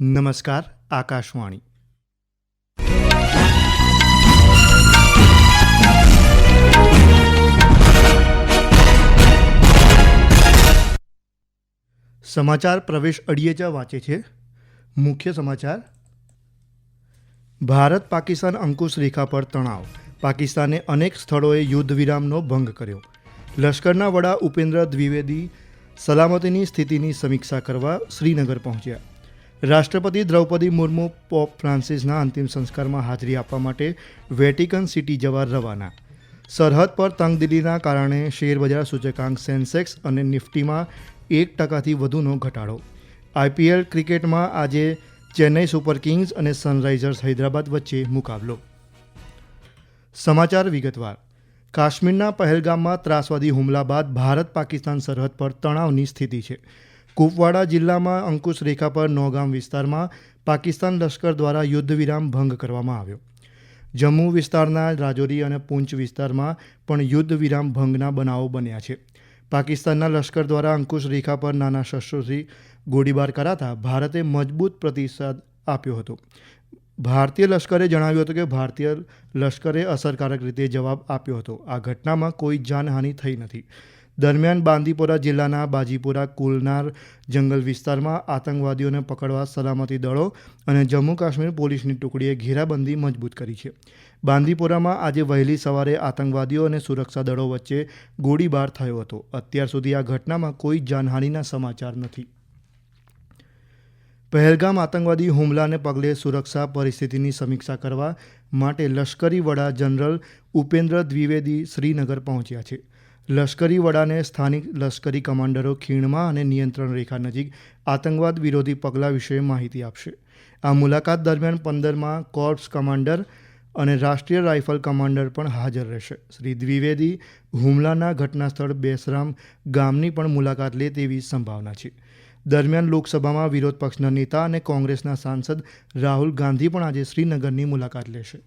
નમસ્કાર, આકાશવાણી. સમાચાર પ્રવેશ અડિયેજા વાંચે છે. મુખ્ય સમાચાર. ભારત પાકિસ્તાન અંકુશ રેખા પર તણાવ. પાકિસ્તાને અનેક સ્થળોએ યુદ્ધ વિરામનો ભંગ કર્યો. લશ્કરના વડા ઉપેન્દ્ર દ્વિવેદી સલામતીની સ્થિતિની સમીક્ષા કરવા શ્રીનગર પહોંચ્યા. રાષ્ટ્રપતિ દ્રૌપદી મુર્મુ પોપ ફ્રાન્સિસના અંતિમ સંસ્કારમાં હાજરી આપવા માટે વેટિકન સિટી જવા રવાના. સરહદ પર તંગદિલીના કારણે શેરબજાર સૂચકાંક સેન્સેક્સ અને નિફ્ટીમાં એક ટકાથી વધુનો ઘટાડો. આઈપીએલ ક્રિકેટમાં આજે ચેન્નઈ સુપર કિંગ્સ અને સનરાઇઝર્સ હૈદરાબાદ વચ્ચે મુકાબલો. સમાચાર વિગતવાર. કાશ્મીરના પહેલગામમાં ત્રાસવાદી હુમલા બાદ ભારત પાકિસ્તાન સરહદ પર તણાવની સ્થિતિ છે. કુપવાડા જિલ્લામાં અંકુશ રેખા પર નોગામ વિસ્તારમાં પાકિસ્તાન લશ્કર દ્વારા યુદ્ધ વિરામ ભંગ કરવામાં આવ્યો. જમ્મુ વિસ્તારના રાજૌરી અને પૂંચ વિસ્તારમાં પણ યુદ્ધ વિરામ ભંગના બનાવો બન્યા છે. પાકિસ્તાનના લશ્કર દ્વારા અંકુશ રેખા પર નાના શસ્ત્રોથી ગોળીબાર કરાતા ભારતે મજબૂત પ્રતિસાદ આપ્યો હતો. ભારતીય લશ્કરે જણાવ્યું હતું કે ભારતીય લશ્કરે અસરકારક રીતે જવાબ આપ્યો હતો. આ ઘટનામાં કોઈ જાનહાનિ થઈ નથી. દરમિયાન બાંદીપોરા જિલ્લાના બાજીપોરા, કુલનાર જંગલ વિસ્તારમાં આતંકવાદીઓને પકડવા સલામતી દળો અને જમ્મુ કાશ્મીર પોલીસની ટુકડીએ ઘેરાબંધી મજબૂત કરી છે. બાંદીપોરામાં આજે વહેલી સવારે આતંકવાદીઓ અને સુરક્ષા દળો વચ્ચે ગોળીબાર થયો હતો. અત્યાર સુધી આ ઘટનામાં કોઈ જાનહાનિના સમાચાર નથી. પહેલગામ આતંકવાદી હુમલાને પગલે સુરક્ષા પરિસ્થિતિની સમીક્ષા કરવા માટે લશ્કરી વડા જનરલ ઉપેન્દ્ર દ્વિવેદી શ્રીનગર પહોંચ્યા છે. લશ્કરી વડાને સ્થાનિક લશ્કરી કમાન્ડરો ખીણમાં અને નિયંત્રણ રેખા નજીક આતંકવાદ વિરોધી પગલાં વિશે માહિતી આપશે. આ મુલાકાત દરમિયાન પંદરમાં કોર્પ્સ કમાન્ડર અને રાષ્ટ્રીય રાઇફલ કમાન્ડર પણ હાજર રહેશે. શ્રી દ્વિવેદી હુમલાના ઘટનાસ્થળ બેસરામ ગામની પણ મુલાકાત લે તેવી સંભાવના છે. દરમિયાન લોકસભામાં વિરોધ પક્ષના નેતા અને કોંગ્રેસના સાંસદ રાહુલ ગાંધી પણ આજે શ્રીનગરની મુલાકાત લેશે.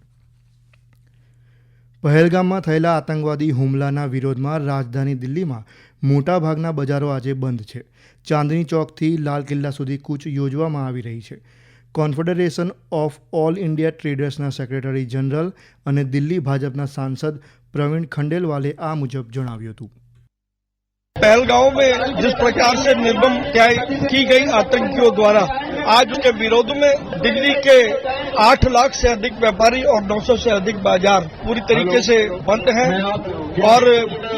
પહેલગામમાં થયેલા આતંકવાદી હુમલાના વિરોધમાં રાજધાની દિલ્હીમાં મોટાભાગના બજારો આજે બંધ છે ચાંદની ચોકથી લાલ કિલ્લા સુધી કૂચ યોજવામાં આવી રહી છે કોન્ફેડરેશન ઓફ ઓલ ઇન્ડિયા ટ્રેડર્સના સેક્રેટરી જનરલ અને દિલ્હી ભાજપના સાંસદ પ્રવીણ ખંડેલવાલે આ મુજબ જણાવ્યું હતું पहलगांव में जिस प्रकार से निर्मम हत्याएं की गई आतंकियों द्वारा आज के विरोध में दिल्ली के 8 लाख से अधिक व्यापारी और 900 से अधिक बाज़ार पूरी तरीके से बंद हैं और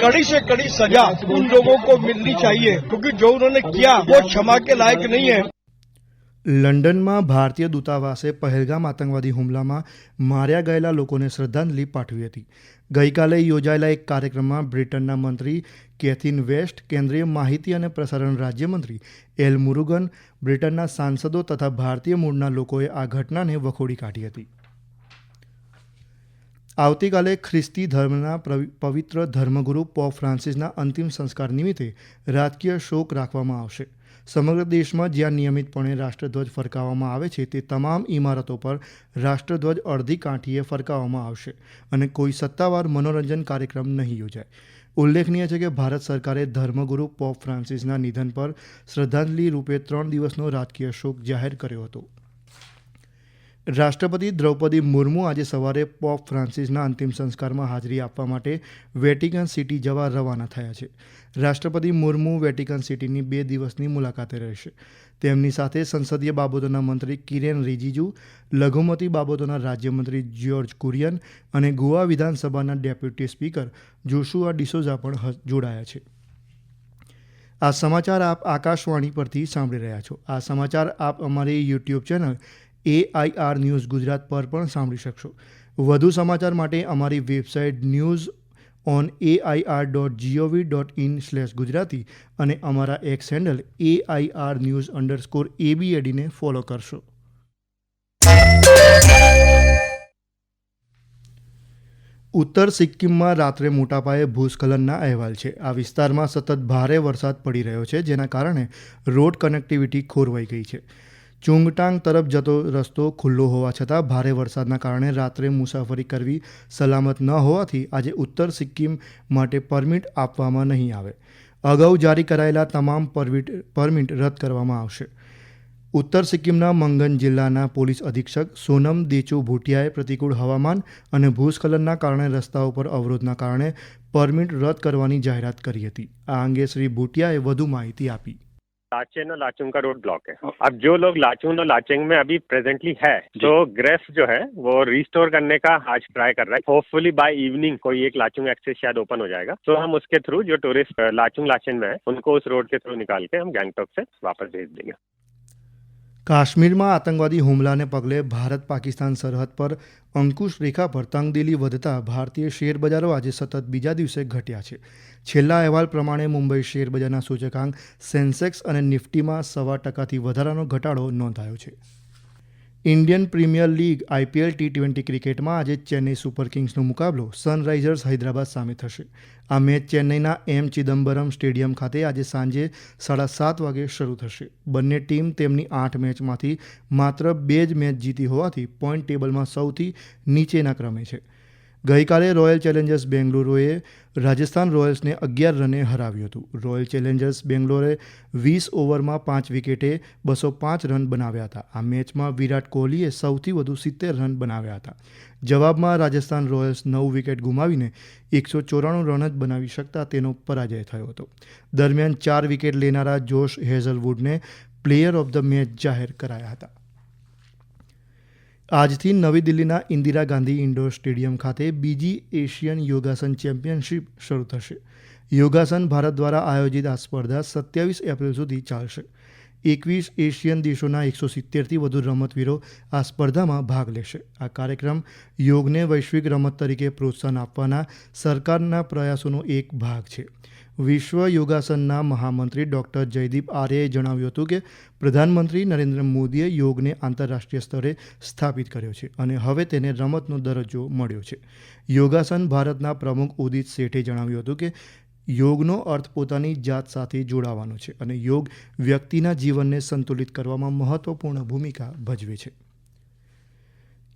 कड़ी से कड़ी सजा उन लोगों को मिलनी चाहिए क्योंकि जो उन्होंने किया वो क्षमा के लायक नहीं है। લંડનમાં ભારતીય દૂતાવાસે પહેલગામ આતંકવાદી હુમલામાં માર્યા ગયેલા લોકોને શ્રદ્ધાંજલિ પાઠવી હતી. ગઈકાલે યોજાયેલા એક કાર્યક્રમમાં બ્રિટનના મંત્રી કેથિન વેસ્ટ, કેન્દ્રીય માહિતી અને પ્રસારણ રાજ્યમંત્રી એલ મુરુગન, બ્રિટનના સાંસદો તથા ભારતીય મૂળના લોકોએ આ ઘટનાને વખોડી કાઢી હતી. આવતીકાલે ખ્રિસ્તી ધર્મના પવિત્ર ધર્મગુરુ પોપ ફ્રાન્સિસના અંતિમ સંસ્કાર નિમિત્તે રાજકીય શોક રાખવામાં આવશે. સમગ્ર દેશમાં જ્યાં નિયમિતપણે રાષ્ટ્રધ્વજ ફરકાવવામાં આવે છે, તે તમામ ઇમારતો પર રાષ્ટ્રધ્વજ અડધી કાંઠીએ ફરકાવવામાં આવશે અને કોઈ સત્તાવાર મનોરંજન કાર્યક્રમ નહીં યોજાય. ઉલ્લેખનીય છે કે ભારત સરકારે ધર્મગુરુ પોપ ફ્રાન્સિસના નિધન પર શ્રદ્ધાંજલિ રૂપે ત્રણ દિવસનો રાજકીય શોક જાહેર કર્યો હતો. રાષ્ટ્રપતિ દ્રૌપદી મુર્મુ આજે સવારે પોપ ફ્રાન્સિસના અંતિમ સંસ્કારમાં હાજરી આપવા માટે વેટિકન સિટી જવા રવાના થયા છે. રાષ્ટ્રપતિ મુર્મુ વેટિકન સિટીની બે દિવસની મુલાકાતે રહેશે. તેમની સાથે સંસદીય બાબતોના મંત્રી કિરેન રિજિજુ, લઘુમતી બાબતોના રાજ્યમંત્રી જ્યોર્જ કુરિયન અને ગોવા વિધાનસભાના ડેપ્યુટી સ્પીકર જોશુઆ ડિસોઝા પણ જોડાયા છે. આ સમાચાર આપ આકાશવાણી પરથી સાંભળી રહ્યા છો. આ સમાચાર આપ અમારી YouTube channel AIR news Gujarat પર પણ સાંભળી શકશો. વધુ સમાચાર માટે અમારી website news on AIR dot G O V dot in slash Gujarati અને અમારા X handle AIR news underscore એબીએડીને follow કરશો. ઉત્તર સિક્કિમમાં રાત્રે મોટા પાયે ભૂસ્ખલનના અહેવાલ છે. આ વિસ્તારમાં સતત ભારે વરસાદ પડી રહ્યો છે, જેના કારણે રોડ કનેક્ટિવિટી ખોરવાઈ ગઈ છે. ચુંગટાંગ તરફ જતો રસ્તો ખુલ્લો હોવા છતાં ભારે વરસાદના કારણે રાત્રે મુસાફરી કરવી સલામત ન હોવાથી આજે ઉત્તર સિક્કિમ માટે પરમિટ આપવામાં નહીં આવે. અગાઉ જારી કરાયેલા તમામ પરમિટ પરમિટ રદ કરવામાં આવશે. ઉત્તર સિક્કિમના મંગન જિલ્લાના પોલીસ અધિક્ષક સોનમ દેચુ ભૂટિયાએ પ્રતિકૂળ હવામાન અને ભૂસ્ખલનના કારણે રસ્તા ઉપર અવરોધના કારણે પરમિટ રદ કરવાની જાહેરાત કરી હતી. આ અંગે શ્રી ભૂટિયાએ વધુ માહિતી આપી. लाचेन और लाचुंग का रोड ब्लॉक है। अब जो लोग लाचुंग और लाचेंग में अभी प्रेजेंटली है तो ग्रेफ जो है वो रिस्टोर करने का आज ट्राई कर रहा है। होपफुली बाय इवनिंग कोई एक लाचुंग एक्सेस शायद ओपन हो जाएगा। तो हम उसके थ्रू जो टूरिस्ट लाचुंग लाचेन में है उनको उस रोड के थ्रू निकाल के हम गैंगटॉक से वापस भेज देंगे। કાશ્મીરમાં આતંકવાદી હુમલાને પગલે ભારત પાકિસ્તાન સરહદ પર અંકુશ રેખા પર તંગદિલી વધતા ભારતીય શેરબજારો આજે સતત બીજા દિવસે ઘટ્યા છે. છેલ્લા અહેવાલ પ્રમાણે મુંબઈ શેરબજારના સૂચકાંક સેન્સેક્સ અને નિફ્ટીમાં સવા ટકાથી વધારાનો ઘટાડો નોંધાયો છે. Indian premier league IPL T twenty ક્રિકેટમાં આજે ચેન્નઈ સુપર કિંગ્સનો મુકાબલો સનરાઇઝર્સ હૈદરાબાદ સામે થશે. આ મેચ ચેન્નઈના એમ ચિદમ્બરમ સ્ટેડિયમ ખાતે આજે સાંજે સાડા સાત વાગે શરૂ થશે. બંને ટીમ તેમની આઠ મેચમાંથી માત્ર બે જ મેચ જીતી હોવાથી પોઈન્ટ ટેબલમાં સૌથી નીચેના ક્રમે છે. ગઈકાલે રોયલ ચેલેન્જર્સ બેંગલુરુએ રાજસ્થાન રોયલ્સને અગિયાર રને હરાવ્યું હતું. રોયલ ચેલેન્જર્સ બેંગ્લોરે વીસ ઓવરમાં પાંચ વિકેટે બસો પાંચ રન બનાવ્યા હતા. આ મેચમાં વિરાટ કોહલીએ સૌથી વધુ સિત્તેર રન બનાવ્યા હતા. જવાબમાં રાજસ્થાન રોયલ્સ નવ વિકેટ ગુમાવીને એકસો ચોરાણું રન જ બનાવી શકતા તેનો પરાજય થયો હતો. દરમિયાન ચાર વિકેટ લેનારા જોશ હેઝલવુડને પ્લેયર ઓફ ધ મેચ જાહેર કરાયા હતા. આજથી નવી દિલ્હીના ઇન્દિરા ગાંધી ઇન્ડોર સ્ટેડિયમ ખાતે બીજી એશિયન યોગાસન ચેમ્પિયનશિપ શરૂ થશે. યોગાસન ભારત દ્વારા આયોજિત આ સ્પર્ધા સત્યાવીસ એપ્રિલ સુધી ચાલશે. એકવીસ એશિયન દેશોના એકસો સિત્તેરથી વધુ રમતવીરો આ સ્પર્ધામાં ભાગ લેશે. આ કાર્યક્રમ યોગને વૈશ્વિક રમત તરીકે પ્રોત્સાહન આપવાના સરકારના પ્રયાસોનો એક ભાગ છે. વિશ્વ યોગાસનના મહામંત્રી ડૉક્ટર જયદીપ આર્યએ જણાવ્યું હતું કે પ્રધાનમંત્રી નરેન્દ્ર મોદીએ યોગને આંતરરાષ્ટ્રીય સ્તરે સ્થાપિત કર્યો છે અને હવે તેને રમતનો દરજ્જો મળ્યો છે. યોગાસન ભારતના પ્રમુખ ઉદિત શેઠે જણાવ્યું હતું કે યોગનો અર્થ પોતાની જાત સાથે જોડાવાનો છે અને યોગ વ્યક્તિના જીવનને સંતુલિત કરવામાં મહત્વપૂર્ણ ભૂમિકા ભજવે છે.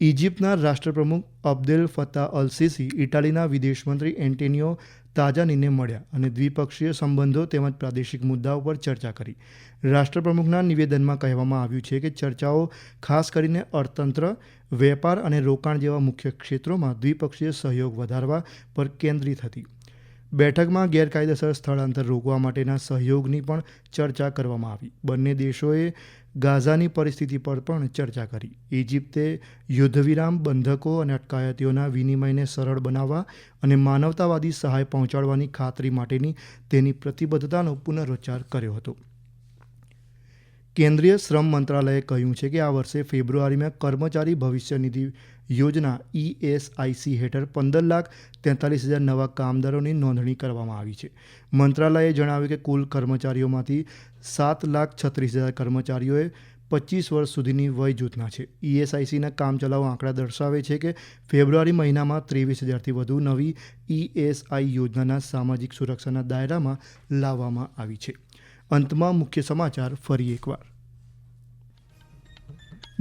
ઇજિપ્તના રાષ્ટ્રપ્રમુખ અબ્દેલ ફત્તા અલ સિસી ઇટાલીના વિદેશમંત્રી એન્ટેનિયો તાજાનીને મળ્યા અને દ્વિપક્ષીય સંબંધો તેમજ પ્રાદેશિક મુદ્દાઓ પર ચર્ચા કરી. રાષ્ટ્રપ્રમુખના નિવેદનમાં કહેવામાં આવ્યું છે કે ચર્ચાઓ ખાસ કરીને અર્થતંત્ર, વેપાર અને રોકાણ જેવા મુખ્ય ક્ષેત્રોમાં દ્વિપક્ષીય સહયોગ વધારવા પર કેન્દ્રિત હતી. બેઠકમાં ગેરકાયદેસર સ્થળાંતર રોકવા માટેના સહયોગની પણ ચર્ચા કરવામાં આવી. બંને દેશોએ ગાઝાની પરિસ્થિતિ પર પણ ચર્ચા કરી. ઇજિપ્તે યુદ્ધવિરામ બંધકો અને અટકાયતીઓના વિનિમયને સરળ બનાવવા અને માનવતાવાદી સહાય પહોંચાડવાની ખાતરી માટેની તેની પ્રતિબદ્ધતાનો પુનરોચ્ચાર કર્યો હતો. કેન્દ્રીય શ્રમ મંત્રાલયે કહ્યું છે કે આ વર્ષે ફેબ્રુઆરીમાં કર્મચારી ભવિષ્ય નિધિ યોજના ઈએસઆઈસી હેઠળ પંદર લાખ તેતાલીસ હજાર નવા કામદારોની નોંધણી કરવામાં આવી છે. મંત્રાલયે જણાવ્યું કે કુલ કર્મચારીઓમાંથી સાત લાખ છત્રીસ હજાર કર્મચારીઓએ પચીસ વર્ષ સુધીની વય જૂથના છે. ઈએસઆઈસીના કામચલાઉ આંકડા દર્શાવે છે કે ફેબ્રુઆરી મહિનામાં ત્રેવીસ હજારથી વધુ નવી ઈએસઆઈ યોજનાના સામાજિક સુરક્ષાના દાયરામાં લાવવામાં આવી છે. અંતમાં મુખ્ય સમાચાર ફરી એકવાર.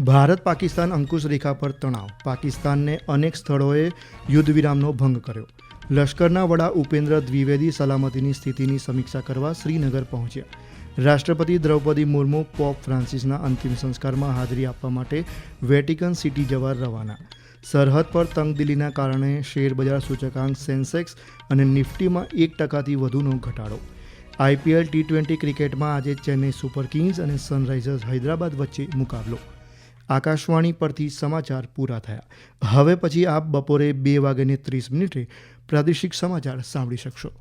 ભારત પાકિસ્તાન અંકુશ રેખા પર તણાવ. પાકિસ્તાનને અનેક સ્થળોએ યુદ્ધવિરામનો ભંગ કર્યો. લશ્કરના વડા ઉપેન્દ્ર દ્વિવેદી સલામતીની સ્થિતિની સમીક્ષા કરવા શ્રીનગર પહોંચ્યા. રાષ્ટ્રપતિ દ્રૌપદી મુર્મુ પોપ ફ્રાન્સિસના અંતિમ સંસ્કારમાં હાજરી આપવા માટે વેટિકન સિટી જવા રવાના. સરહદ પર તંગદિલીના કારણે શેરબજાર સૂચકાંક સેન્સેક્સ અને નિફ્ટીમાં એક ટકાથી વધુનો ઘટાડો. આઈપીએલ ટી ટ્વેન્ટી ક્રિકેટમાં આજે ચેન્નઈ સુપર કિંગ્સ અને સનરાઇઝર્સ હૈદરાબાદ વચ્ચે મુકાબલો. આકાશવાણી પરથી સમાચાર પૂરા થયા. હવે પછી આપ બપોરે બે વાગ્યાને ત્રીસ મિનિટે પ્રાદેશિક સમાચાર સાંભળી શકશો.